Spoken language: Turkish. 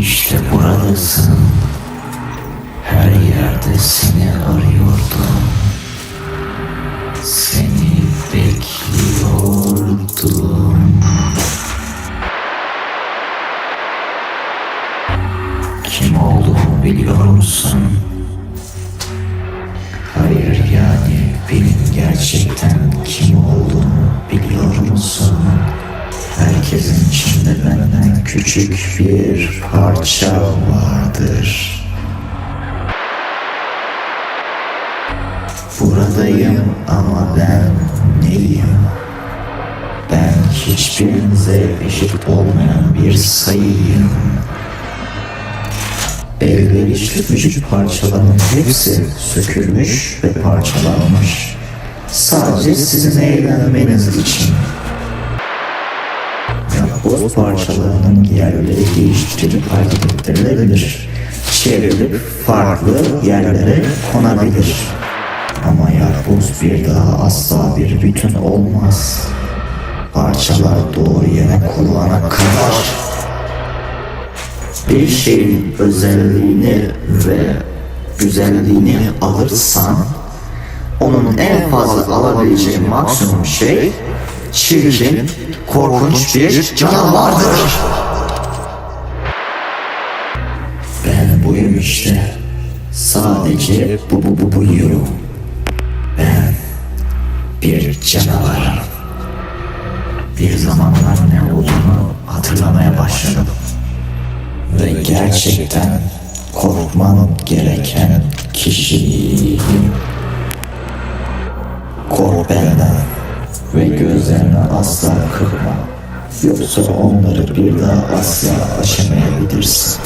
İşte buradasın. Her yerde seni arıyordum. Seni bekliyordum. Kim olduğumu biliyor musun? Küçük bir parça vardır. Buradayım ama ben neyim? Ben hiçbirinize eşit olmayan bir sayıyım. Elverişli küçük parçaların hepsi sökülmüş ve parçalanmış. Sadece sizin eğlenmeniz için. Yapboz parçalarının yerleri değiştirilip hareket ettirilebilir. Çevrilip farklı yerlere konabilir. Ama yapboz bir daha asla bir bütün olmaz. Parçalar doğru yere kullanana kadar bir şeyin özelliğini ve güzelliğini alırsan onun en fazla alabileceği maksimum şey çirkin, korkunç bir canavardır. Ben buyum işte. Sadece bu bu bu buyum. Ben bir canavarım. Bir zamanlar ne olduğunu hatırlamaya başladım. Ve gerçekten korkman gereken kişiyim. Ve gözlerini asla kırma. Yoksa onları bir daha asla aşamayabilirsin.